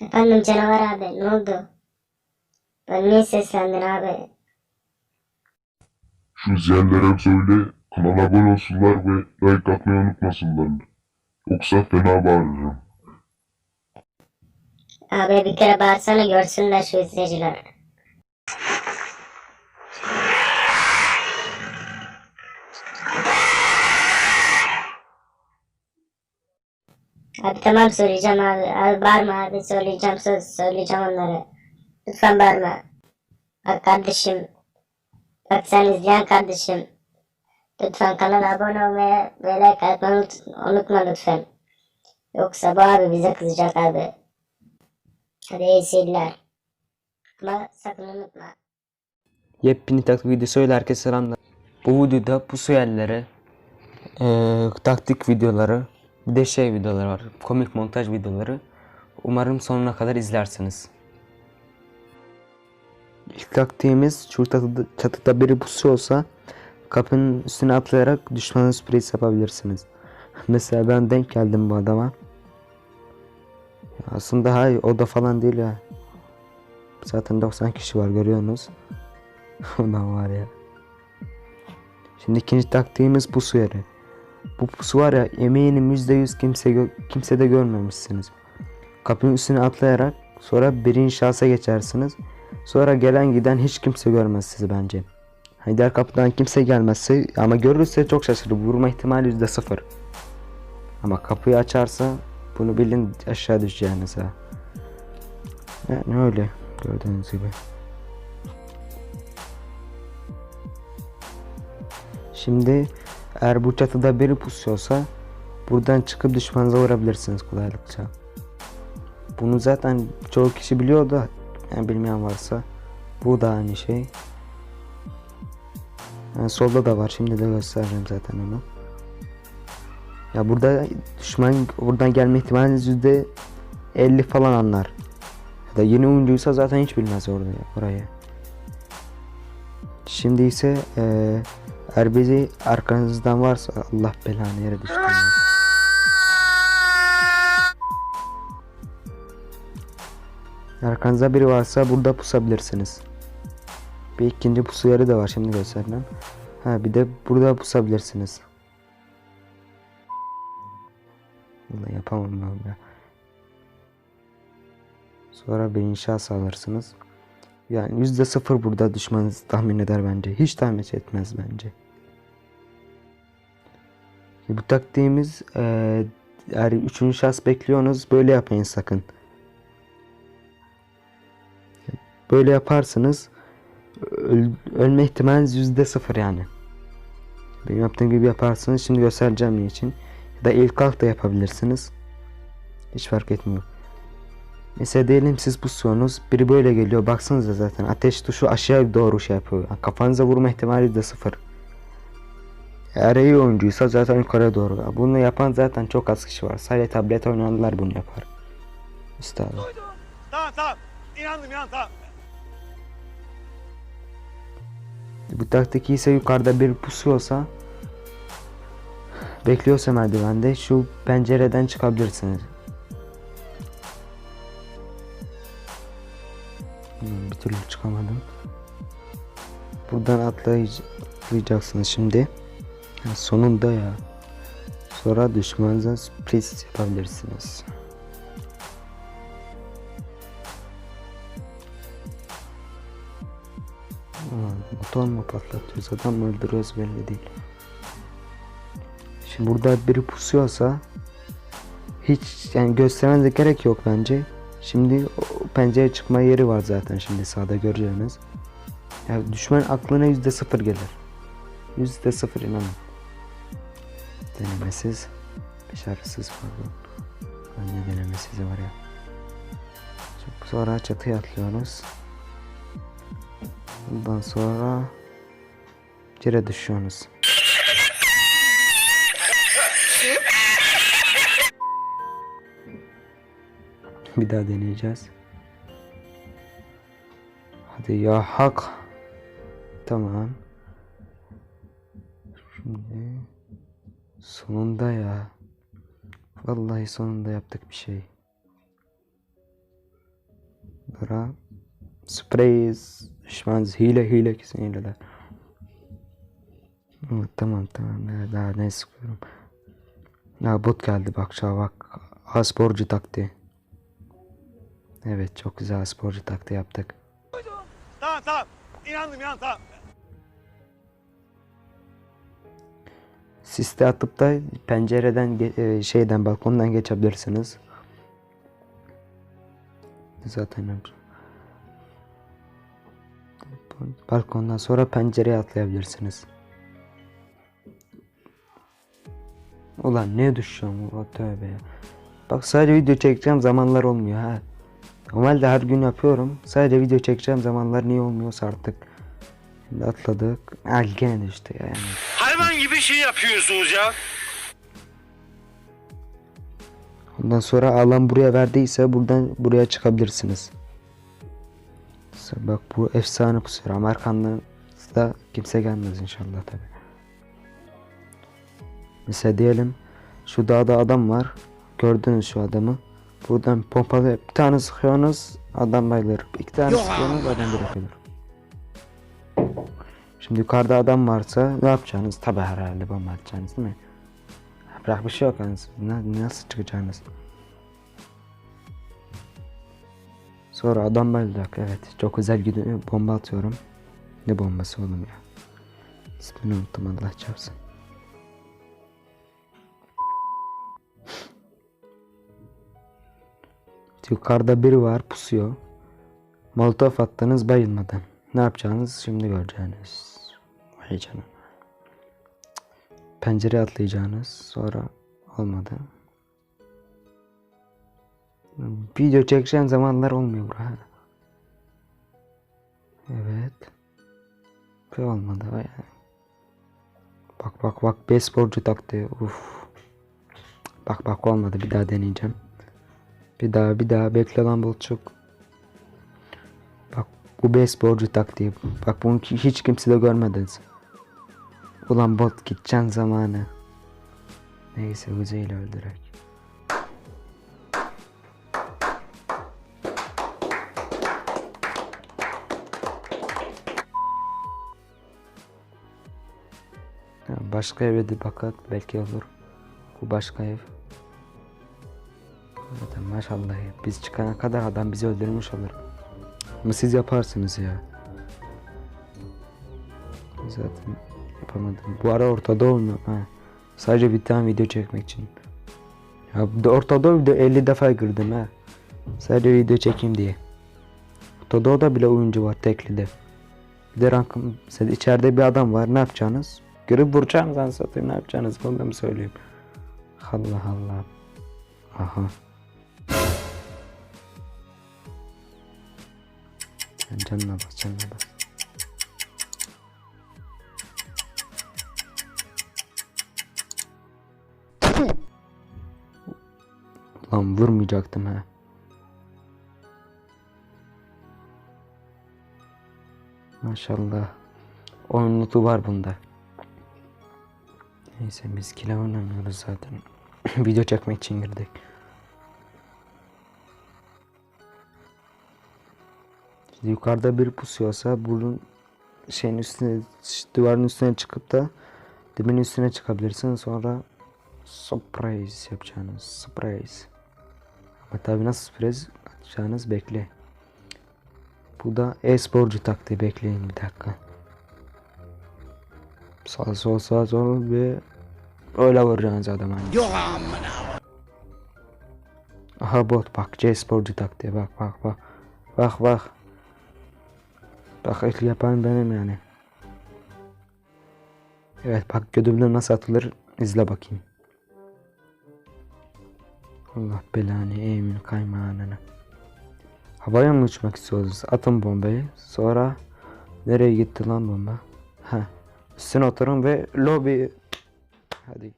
Efendim canavar abi ne oldu? Ben niye seslendin abi? şu izleyenlere söyle kanala abone olsunlar ve like atmayı unutmasınlar. Yoksa fena bağırırım. Abi bir kere bağırsana görsünler şu izleyiciler. Abi tamam söyleyeceğim abi. Abi bağırma abi söyleyeceğim söz söyleyeceğim onları. Lütfen bağırma. Bak kardeşim. Bak sen izleyen kardeşim. Lütfen kanala abone olmayı ve like atmayı unut- unutma lütfen. Yoksa bu abi bize kızacak abi. Hadi iyi seyirler. Ama sakın unutma. Yepyeni taktik videosu öyle herkese selamlar. Bu videoda pusu yerlere eee, taktik videoları bir de şey videoları var. Komik montaj videoları. Umarım sonuna kadar izlersiniz. İlk taktiğimiz şu çatıda, çatıda biri pusu olsa kapının üstüne atlayarak düşmanın sürpriz yapabilirsiniz. Mesela ben denk geldim bu adama. Aslında hayır o da falan değil ya. Zaten 90 kişi var görüyorsunuz. Ulan var ya. Şimdi ikinci taktiğimiz pusu yeri. Bu pusu var ya eminim %100 kimse gö- kimse de görmemişsiniz. Kapının üstüne atlayarak sonra birinci şahsa geçersiniz. Sonra gelen giden hiç kimse görmez sizi bence. Hani diğer kapıdan kimse gelmezse ama görürse çok şaşırır. Vurma ihtimali yüzde sıfır. Ama kapıyı açarsa bunu bilin aşağı düşeceğiniz ha. Yani öyle gördüğünüz gibi. Şimdi eğer bu çatıda biri pusuyorsa buradan çıkıp düşmanınıza vurabilirsiniz kolaylıkça. Bunu zaten çoğu kişi biliyor da yani bilmeyen varsa bu da aynı şey. Yani solda da var şimdi de göstereceğim zaten onu. Ya burada düşman buradan gelme ihtimaliniz yüzde 50 falan anlar. Ya da yeni oyuncuysa zaten hiç bilmez orada orayı. Şimdi ise eee eğer bizi arkanızdan varsa Allah belanı yere düştüm. Arkanızda biri varsa burada pusabilirsiniz. Bir ikinci pusu yeri de var şimdi göstereceğim. Ha bir de burada pusabilirsiniz. Vallahi yapamam ben ya. Sonra bir inşa alırsınız. Yani yüzde sıfır burada düşmanınız tahmin eder bence. Hiç tahmin etmez bence. Bu taktiğimiz eee eğer üçüncü şahıs bekliyorsunuz böyle yapmayın sakın. Böyle yaparsınız öl- ölme ihtimaliniz yüzde sıfır yani. Benim yaptığım gibi yaparsınız. Şimdi göstereceğim niçin. Ya da ilk kalk da yapabilirsiniz. Hiç fark etmiyor. Mesela diyelim siz pusuyorsunuz. Biri böyle geliyor. Baksanıza zaten ateş tuşu aşağı doğru şey yapıyor. Yani kafanıza vurma ihtimali de sıfır. Eğer iyi oyuncuysa zaten yukarı doğru. Bunu yapan zaten çok az kişi var. Sadece tablet oynayanlar bunu yapar. Üstadım. Tamam tamam. İnandım inandım tamam. Bu taktik ise yukarıda bir pusuyorsa bekliyorsa merdivende şu pencereden çıkabilirsiniz. Çıkamadım. Buradan atlayacaksınız şimdi. Ha, sonunda ya. Sonra düşmanınıza sürpriz yapabilirsiniz. Motor mu patlatıyoruz adam öldürüyoruz belli değil. Şimdi burada biri pusuyorsa hiç yani göstermenize gerek yok bence. Şimdi pencere çıkma yeri var zaten şimdi sağda göreceğiniz. Ya düşman aklına yüzde sıfır gelir. Yüzde sıfır inanın. Denemesiz, başarısız pardon. Ne denemesiz var ya. Çok sonra çatıya atlıyoruz. Bundan sonra yere düşüyorsunuz. Bir daha deneyeceğiz. Hadi ya hak. Tamam. Şimdi sonunda ya. Vallahi sonunda yaptık bir şey. Bura. Sprays. Düşmanız hile hile kesin hileler. Evet, tamam tamam ne, daha ne sıkıyorum. Ya bot geldi bak şu bak. A sporcu taktiği. Evet çok güzel sporcu taktiği yaptık. İnandım inan tamam. Siste atıp da pencereden e, şeyden balkondan geçebilirsiniz. Zaten. Balkondan sonra pencereye atlayabilirsiniz. Ulan ne düşüyorum tövbe ya. Bak sadece video çekeceğim zamanlar olmuyor ha. Normalde her gün yapıyorum. Sadece video çekeceğim zamanlar niye olmuyorsa artık. Şimdi atladık. Gene düştü yani. Hayvan gibi şey yapıyorsunuz ya. Ondan sonra alan buraya verdiyse buradan buraya çıkabilirsiniz. Mesela Bak bu efsane pusuyor. Amerikan'dan da kimse gelmez inşallah tabi. Mesela diyelim şu dağda adam var. Gördünüz şu adamı. Buradan pompalı bir tane sıkıyorsunuz adam bayılır. İki tane sıkıyorsunuz adam direkt ölür. Şimdi yukarıda adam varsa ne yapacaksınız? Tabi herhalde bomba atacaksınız değil mi? Bırak bir şey yok yani. Na- Nasıl çıkacaksınız? Sonra adam bayılacak evet. Çok özel gidiyor. Bomba atıyorum. Ne bombası oğlum ya? İsmini unuttum Allah çarpsın. Yukarıda biri var pusuyor. Molotof attınız bayılmadan. Ne yapacağınız şimdi göreceğiniz. Vay canına. Pencereye atlayacağınız. Sonra olmadı. Video çekeceğim zamanlar olmuyor bura. Evet. Ve olmadı. Vay. Bak bak bak beyzbolcu taktı. Uf. Bak bak olmadı. Bir daha deneyeceğim. Bir daha bir daha bekle lan Bulçuk. Bak bu beyzbolcu taktiği. Bak bunu hiç kimse de görmediniz. Ulan bot gideceksin zamanı. Neyse Hüzeyin'i öldürek. Başka eve de bakat belki olur. Bu başka ev. Zaten maşallah. Biz çıkana kadar adam bizi öldürmüş olur. Ama siz yaparsınız ya. Zaten yapamadım. Bu ara ortada olmuyor ha. Sadece bir tane video çekmek için. Ya ortada video 50 defa girdim ha. Sadece video çekeyim diye. Ortada bile oyuncu var teklide. Bir de rankım içeride bir adam var ne yapacaksınız? Görüp vuracaksınız ben satayım ne yapacaksınız bunu da mı söyleyeyim? Allah Allah. Aha. Sen canına bas. Lan vurmayacaktım ha. Maşallah. Oyun notu var bunda. Neyse biz kila oynamıyoruz zaten. Video çekmek için girdik. Şimdi yukarıda bir pusuyorsa bunun şeyin üstüne duvarın üstüne çıkıp da dibin üstüne çıkabilirsin sonra surprise yapacağınız surprise. Ama tabi nasıl surprise atacağınız bekle. Bu da e-sporcu taktiği bekleyin bir dakika. Sağ sol sağ sol ve öyle vuracaksınız adama. Aha bot bak C-sporcu taktiği bak bak bak. Bak bak. Bak ilk yapan benim yani. Evet bak gödümlü nasıl atılır izle bakayım. Allah belanı emin kaymağını. Havaya mı uçmak istiyoruz? Atın bombayı. Sonra nereye gitti lan bomba? Ha. Üstüne oturun ve lobi. Hadi.